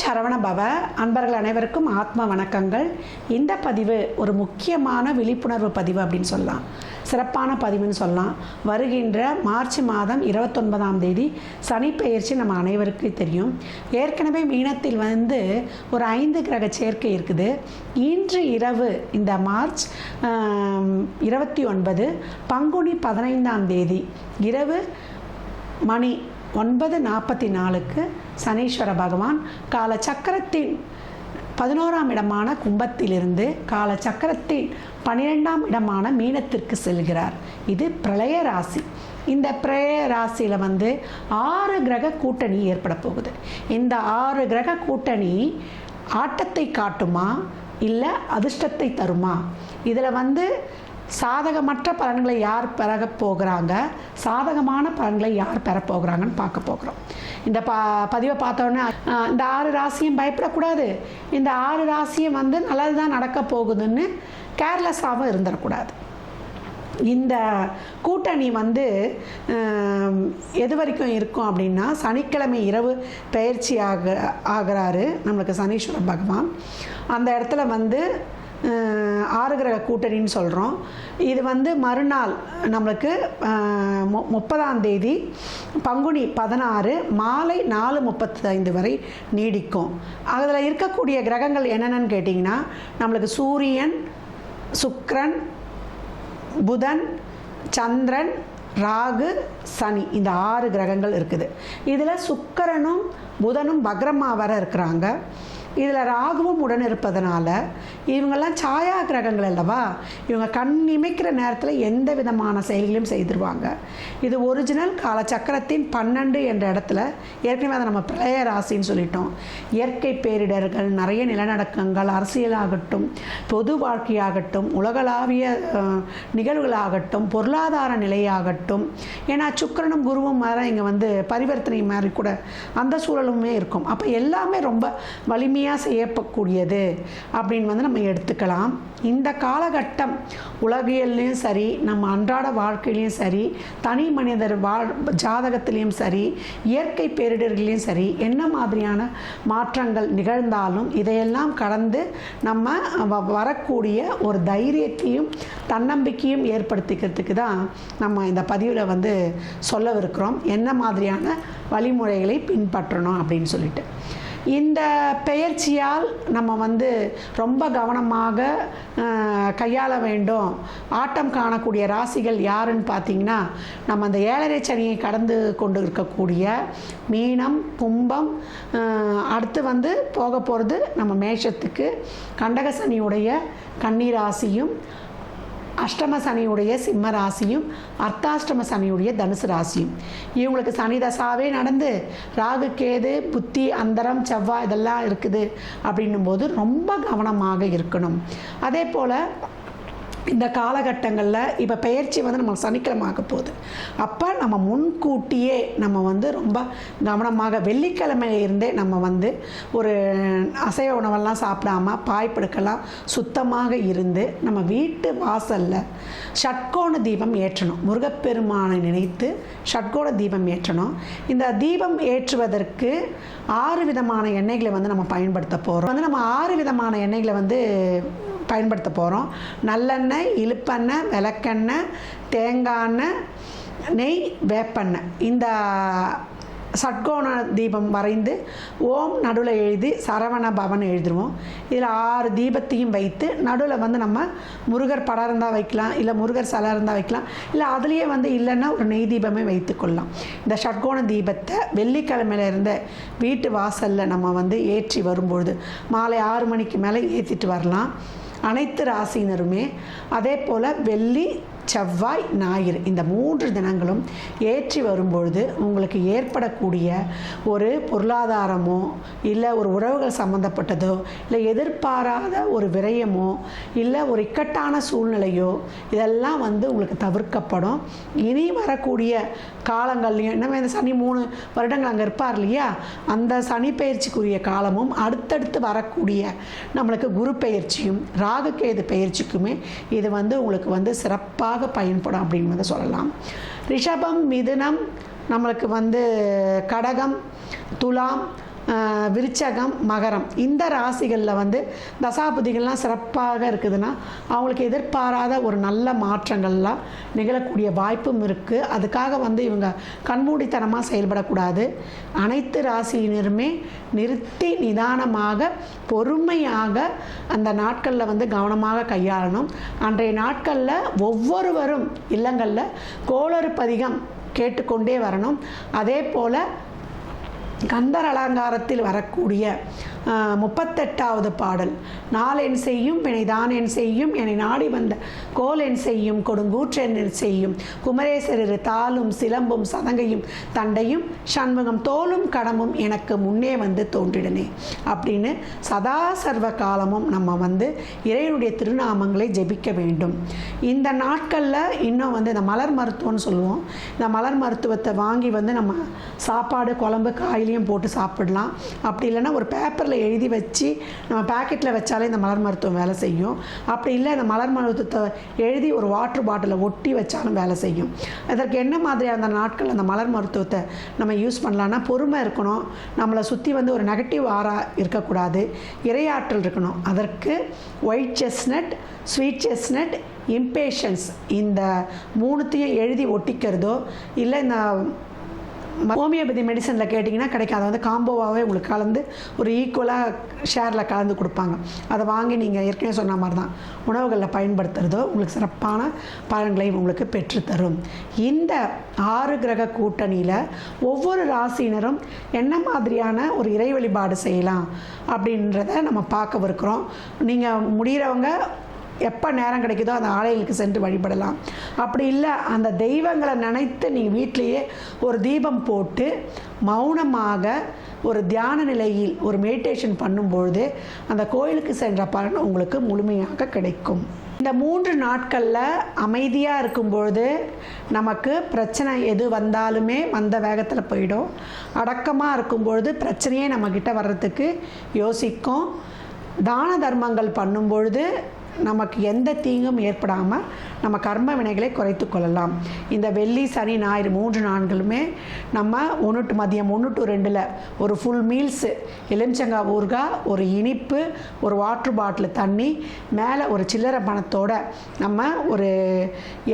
சரவண பவ அன்பர்கள் அனைவருக்கும் ஆத்ம வணக்கங்கள். இந்த பதிவு ஒரு முக்கியமான விழிப்புணர்வு பதிவு அப்படின்னு சொல்லலாம். சிறப்பான பதிவுன்னு சொல்லலாம். வருகின்ற மார்ச் மாதம் இருபத்தொன்பதாம் தேதி சனி பெயர்ச்சி நம்ம அனைவருக்கும் தெரியும். ஏற்கனவே மீனத்தில் வந்து ஒரு ஐந்து கிரக சேர்க்கை இருக்குது. இன்று இரவு இந்த மார்ச் இருபத்தி ஒன்பது பங்குனி பதினைந்தாம் தேதி இரவு மணி ஒன்பது நாற்பத்தி நாலுக்கு சனீஸ்வர பகவான் கால சக்கரத்தின் பதினோராம் இடமான கும்பத்திலிருந்து கால சக்கரத்தின் பனிரெண்டாம் இடமான மீனத்திற்கு செல்கிறார். இது பிரளய ராசி. இந்த பிரளய ராசியில் வந்து ஆறு கிரக கூட்டணி ஏற்பட போகுது. இந்த ஆறு கிரக கூட்டணி ஆட்டத்தை காட்டுமா? இல்லை அதிர்ஷ்டத்தை தருமா? இதில் வந்து சாதகமற்ற பலன்களை யார் பெற போகிறாங்க? சாதகமான பலன்களை யார் பெற போகிறாங்கன்னு பார்க்க போகிறோம். இந்த ப பதிவை பார்த்தோன்னே இந்த ஆறு ராசியும் பயப்படக்கூடாது. இந்த ஆறு ராசியும் வந்து நல்லது தான் நடக்க போகுதுன்னு கேர்லெஸ்ஸாகவும் இருந்துடக்கூடாது. இந்த கூட்டணி வந்து எது வரைக்கும் இருக்கும் அப்படின்னா சனிக்கிழமை இரவு பயிற்சி ஆக ஆகிறாரு நம்மளுக்கு சனீஸ்வர பகவான். அந்த இடத்துல வந்து ஆறு கிரக கூட்டணின்னு சொல்கிறோம் இது வந்து மறுநாள் நம்மளுக்கு மு- முப்பதாம் தேதி பங்குனி பதினாறு மாலை நாலு முப்பத்தைந்து வரை நீடிக்கும். அதில் இருக்கக்கூடிய கிரகங்கள் என்னென்னு கேட்டிங்கன்னா நம்மளுக்கு சூரியன் சுக்ரன் புதன் சந்திரன் ராகு சனி. இந்த ஆறு கிரகங்கள் இருக்குது. இதில் சுக்கரனும் புதனும் பக்ரமாக வர இருக்கிறாங்க. இதில் ராகுவும் உடன் இருப்பதனால இவங்கெல்லாம் சாயா கிரகங்கள் அல்லவா? இவங்க கண் இமைக்கிற நேரத்தில் எந்த விதமான செயல்களையும் செய்திருவாங்க. இது ஒரிஜினல் காலச்சக்கரத்தின் பன்னெண்டு என்ற இடத்துல ஏற்கனவே அதை நம்ம பிரளய ராசின்னு சொல்லிட்டோம். இயற்கை பேரிடர்கள் நிறைய நிலநடுக்கங்கள் அரசியலாகட்டும் பொது வாழ்க்கையாகட்டும் உலகளாவிய நிகழ்வுகளாகட்டும் பொருளாதார நிலையாகட்டும். ஏன்னா சுக்கிரனும் குருவும் மாதிரி இங்கே வந்து பரிவர்த்தனை மாதிரி கூட அந்த சூழலுமே இருக்கும். அப்போ எல்லாமே ரொம்ப வலிமை வலிமையாக செய்யக்கூடியது அப்படின்னு வந்து நம்ம எடுத்துக்கலாம். இந்த காலகட்டம் உலகியல்லையும் சரி நம்ம அன்றாட வாழ்க்கையிலையும் சரி தனி மனிதர் வாழ் ஜாதகத்திலையும் சரி இயற்கை பேரிடர்களையும் சரி என்ன மாதிரியான மாற்றங்கள் நிகழ்ந்தாலும் இதையெல்லாம் கடந்து நம்ம வ- வரக்கூடிய ஒரு தைரியத்தையும் தன்னம்பிக்கையும் ஏற்படுத்திக்கிறதுக்கு தான் நம்ம இந்த பதிவில் வந்து சொல்லவிருக்கிறோம். என்ன மாதிரியான வழிமுறைகளை பின்பற்றணும் அப்படின்னு சொல்லிட்டு. இந்த பெயர்ச்சியால் நம்ம வந்து ரொம்ப கவனமாக கையாள வேண்டும். ஆட்டம் காணக்கூடிய ராசிகள் யாருன்னு பார்த்தீங்கன்னா நம்ம அந்த ஏழரை சனியை கடந்து கொண்டு இருக்கக்கூடிய மீனம் கும்பம் அடுத்து வந்து போக போகிறது நம்ம மேஷத்துக்கு கண்டக சனியுடைய கன்னி ராசியும் அஷ்டம சனியுடைய சிம்ம ராசியும் அர்த்தாஷ்டம சனியுடைய தனுசு ராசியும். இவங்களுக்கு சனி தசாவே நடந்து ராகு கேது புத்தி அந்தரம் செவ்வாய் இதெல்லாம் இருக்குது. அப்படின்னும் போது ரொம்ப கவனமாக இருக்கணும். அதே போல் இந்த காலகட்டங்களில் இப்போ பயிற்சி வந்து நம்ம சனிக்கிழமை ஆக போகுது. அப்போ நம்ம முன்கூட்டியே நம்ம வந்து ரொம்ப கவனமாக வெள்ளிக்கிழமையில இருந்தே நம்ம வந்து ஒரு அசைவ உணவெல்லாம் சாப்பிடாம பாய்ப்படுக்கெல்லாம் சுத்தமாக இருந்து நம்ம வீட்டு வாசலில் ஷட்கோண தீபம் ஏற்றணும். முருகப்பெருமானை நினைத்து ஷட்கோண தீபம் ஏற்றணும். இந்த தீபம் ஏற்றுவதற்கு ஆறு விதமான எண்ணெய்களை வந்து நம்ம பயன்படுத்த போகிறோம் வந்து நம்ம ஆறு விதமான எண்ணெய்களை வந்து பயன்படுத்த போகிறோம் நல்லெண்ணெய் இழுப்பெண்ணெய் விளக்கெண்ணெய் தேங்காய் எண்ணெய் நெய் வேப்பெண்ணெய். இந்த சட்கோண தீபம் வரைந்து ஓம் நடுவில் எழுதி சரவண பவன் எழுதிடுவோம் இதில் ஆறு தீபத்தையும் வைத்து நடுவில் வந்து நம்ம முருகர் படம் இருந்தால் வைக்கலாம் இல்லை முருகர் சிலை இருந்தால் வைக்கலாம் இல்லை அதுலேயே வந்து இல்லைன்னா ஒரு நெய் தீபமே வைத்துக்கொள்ளலாம் இந்த ஷட்கோண தீபத்தை வெள்ளிக்கிழமையில இருந்த வீட்டு வாசலில் நம்ம வந்து ஏற்றி வரும்பொழுது மாலை ஆறு மணிக்கு மேலே ஏற்றிட்டு வரலாம். அனைத்து ராசியினருமே அதே போல் வெள்ளி செவ்வாய் ஞாயிறு இந்த மூன்று தினங்களும் ஏற்றி வரும்பொழுது உங்களுக்கு ஏற்படக்கூடிய ஒரு பொருளாதாரமோ இல்லை ஒரு உறவுகள் சம்மந்தப்பட்டதோ இல்லை எதிர்பாராத ஒரு விரயமோ இல்லை ஒரு இக்கட்டான சூழ்நிலையோ இதெல்லாம் வந்து உங்களுக்கு தவிர்க்கப்படும். இனி வரக்கூடிய காலங்கள்லையும் என்ன இந்த சனி மூணு வருடங்கள் அங்கே இருப்பார் இல்லையா? அந்த சனி பயிற்சிக்குரிய காலமும் அடுத்தடுத்து வரக்கூடிய நம்மளுக்கு குரு பயிற்சியும் ராகுகேது பயிற்சிக்குமே இது வந்து உங்களுக்கு வந்து சிறப்பாக பயன்படும் அப்படின்னு சொல்லலாம். ரிஷபம் மிதுனம் நம்மளுக்கு வந்து கடகம் துலாம் விருச்சகம் மகரம். இந்த ராசிகளில் வந்து தசாபதிகள்லாம் சிறப்பாக இருக்குதுன்னா அவங்களுக்கு எதிர்பாராத ஒரு நல்ல மாற்றங்கள்லாம் நிகழக்கூடிய வாய்ப்பும் இருக்குது அதுக்காக வந்து இவங்க கண்மூடித்தனமாக செயல்படக்கூடாது. அனைத்து ராசியினருமே நிறுத்தி நிதானமாக பொறுமையாக அந்த நாட்களில் வந்து கவனமாக கையாளணும். அன்றைய நாட்களில் ஒவ்வொருவரும் இல்லங்களில் கோளறுப்பதிகம் கேட்டுக்கொண்டே வரணும். அதே போல் கந்தர் அலங்காரத்தில் வரக்கூடிய முப்பத்தெட்டாவது பாடல். நாளென் செய்யும் வினைதான் என் செய்யும் என்னை நாடி வந்த கோல் என் செய்யும் கொடுங்கூற்றென் செய்யும். குமரேசரிரு தாளும் சிலம்பும் சதங்கையும் தண்டையும் சண்முகம் தோலும் கடமும் எனக்கு முன்னே வந்து தோன்றிடனே அப்படின்னு சதா சர்வ காலமும் நம்ம வந்து இறைவனுடைய திருநாமங்களை ஜெபிக்க வேண்டும். இந்த நாட்களில் இன்னும் வந்து இந்த மலர் மருத்துவம்னு சொல்லுவோம். இந்த மலர் மருத்துவத்தை வாங்கி வந்து நம்ம சாப்பாடு குழம்பு காயிலையும் போட்டு சாப்பிடலாம். அப்படி இல்லைன்னா ஒரு பேப்பர் பேப்பரில் எழுதி வச்சு நம்ம பேக்கெட்டில் வச்சாலே இந்த மலர் மருத்துவம் வேலை செய்யும். அப்படி இல்லை இந்த மலர் மருத்துவத்தை எழுதி ஒரு வாட்டர் பாட்டிலில் ஒட்டி வச்சாலும் வேலை செய்யும். அதற்கு என்ன மாதிரியான அந்த நாட்கள் அந்த மலர் மருத்துவத்தை நம்ம யூஸ் பண்ணலான்னா பொறுமை இருக்கணும். நம்மளை சுற்றி வந்து ஒரு நெகட்டிவ் ஆரா இருக்கக்கூடாது. இரையாற்றல் இருக்கணும். அதற்கு white chestnut sweet chestnut impatiens இந்த மூணுத்தையும் எழுதி ஒட்டிக்கிறதோ இல்லை இந்த ஹோமியோபதி மெடிசனில் கேட்டிங்கன்னா கிடைக்கும் அதை வந்து காம்போவாகவே உங்களுக்கு கலந்து ஒரு ஈக்குவலாக ஷேரில் கலந்து கொடுப்பாங்க. அதை வாங்கி நீங்கள் ஏற்கனவே சொன்ன மாதிரி தான் உணவுகளில் பயன்படுத்துகிறதோ உங்களுக்கு சிறப்பான பலன்களை உங்களுக்கு பெற்றுத்தரும். இந்த ஆறு கிரக கூட்டணியில் ஒவ்வொரு ராசியினரும் என்ன மாதிரியான ஒரு இறை வழிபாடு செய்யலாம் அப்படின்றத நம்ம பார்க்கவிருக்கிறோம் நீங்கள் முடிகிறவங்க எப்போ நேரம் கிடைக்குதோ அந்த ஆலயங்களுக்கு சென்று வழிபடலாம். அப்படி இல்லை அந்த தெய்வங்களை நினைத்து நீங்கள் வீட்டிலேயே ஒரு தீபம் போட்டு மௌனமாக ஒரு தியான நிலையில் ஒரு மெடிடேஷன் பண்ணும்பொழுது அந்த கோயிலுக்கு சென்ற பலன் உங்களுக்கு முழுமையாக கிடைக்கும். இந்த மூன்று நாட்களில் அமைதியாக இருக்கும்பொழுது நமக்கு பிரச்சனை எது வந்தாலுமே வந்த வேகத்தில் போயிடும். அடக்கமாக இருக்கும்பொழுது பிரச்சனையே நம்மக்கிட்ட வர்றதுக்கு யோசிக்கும். தான தர்மங்கள் பண்ணும்பொழுது நமக்கு எந்த தீங்கும் ஏற்படாமல் நம்ம கர்ம வினைகளை குறைத்து கொள்ளலாம். இந்த வெள்ளி சனி ஞாயிறு மூன்று நான்களுமே நம்ம ஒன்று டு மதியம் ஒன்று டு ரெண்டில் ஒரு ஃபுல் மீல்ஸு எலுமிச்சங்காய் ஊறுகாய் ஒரு இனிப்பு ஒரு வாட்ரு பாட்டில் தண்ணி மேலே ஒரு சில்லறை பணத்தோட நம்ம ஒரு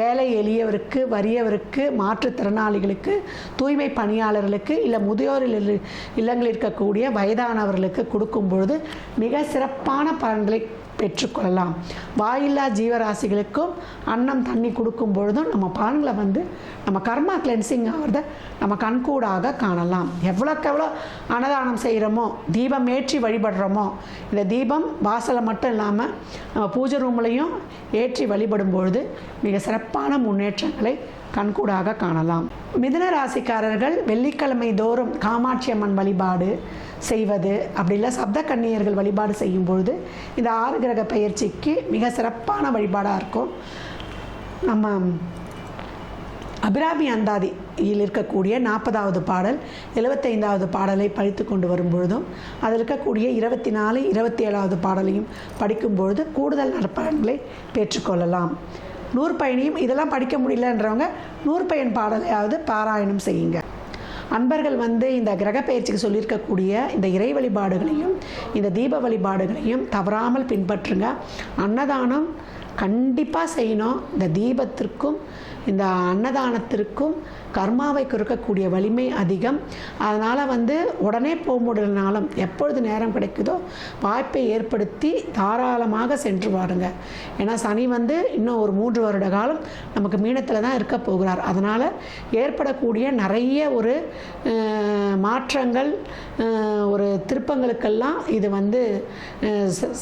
ஏழை எளியவருக்கு வறியவருக்கு மாற்றுத்திறனாளிகளுக்கு தூய்மை பணியாளர்களுக்கு இல்லை முதியோர் இல்ல- இல்லங்களில் இருக்கக்கூடிய வயதானவர்களுக்கு கொடுக்கும் பொழுது மிக சிறப்பான பலன்களை பெற்றுக்கொள்ளலாம். வாயில்லா ஜீவராசிகளுக்கும் அன்னம் தண்ணி கொடுக்கும் பொழுதும் நம்ம பலன்களை வந்து நம்ம கர்மா கிளென்சிங் ஆகிறத நம்ம கண்கூடாக காணலாம். எவ்வளோக்கு எவ்வளோ அன்னதானம் செய்கிறோமோ தீபம் ஏற்றி வழிபடுறோமோ இந்த தீபம் வாசலை மட்டும் இல்லாமல் நம்ம பூஜை ரூம்லையும் ஏற்றி வழிபடும் பொழுது மிக சிறப்பான முன்னேற்றங்களை கண்கூடாக காணலாம். மிதுன ராசிக்காரர்கள் வெள்ளிக்கிழமை தோறும் காமாட்சி அம்மன் வழிபாடு செய்வது அப்படி இல்லை சப்த கன்னியர்கள் வழிபாடு செய்யும் பொழுது இந்த ஆறு கிரக பயிற்சிக்கு மிக சிறப்பான வழிபாடாக இருக்கும். நம்ம அபிராமி அந்தாதியில் இருக்கக்கூடிய நாற்பதாவது பாடல் எழுபத்தைந்தாவது பாடலை படித்து கொண்டு வரும் பொழுதும் அதில் இருக்கக்கூடிய இருபத்தி நாலு இருபத்தி ஏழாவது பாடலையும் படிக்கும் பொழுது கூடுதல் நற்பலன்களை பெற்றுக்கொள்ளலாம் நூற்பயணியும் இதெல்லாம் படிக்க முடியலன்றவங்க நூற்பயன் பாடலையாவது பாராயணம் செய்யுங்க. அன்பர்கள் வந்து இந்த கிரக பயிற்சிக்கு சொல்லியிருக்கக்கூடிய இந்த இறை வழிபாடுகளையும் இந்த தீப வழிபாடுகளையும் தவறாமல் பின்பற்றுங்க. அன்னதானம் கண்டிப்பாக செய்யணும். இந்த தீபத்திற்கும் இந்த அன்னதானத்திற்கும் கர்மாவை கொடுக்கக்கூடிய வலிமை அதிகம். அதனால் வந்து உடனே போக முடியலனாலும் எப்பொழுது நேரம் கிடைக்குதோ வாய்ப்பை ஏற்படுத்தி தாராளமாக சென்று பாருங்க ஏன்னா சனி வந்து இன்னும் ஒரு மூன்று வருட காலம் நமக்கு மீனத்தில் தான் இருக்க போகிறார். அதனால் ஏற்படக்கூடிய நிறைய ஒரு மாற்றங்கள் ஒரு திருப்பங்களுக்கெல்லாம் இது வந்து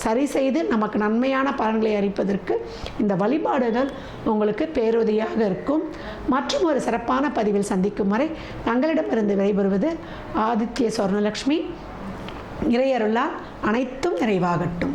சரி செய்து நமக்கு நன்மையான பலன்களை அறிப்பதற்கு இந்த வழிபாடுகள் உங்களுக்கு பேருதவியாக இருக்கும். மற்றும் ஒரு சிறப்பான பதிவில் சந்திக்கும் வரை தங்களிடமிருந்து விடைபெறுவது ஆதித்ய சொர்ணலக்ஷ்மி இறையருளால் அனைத்தும் நிறைவாகட்டும்.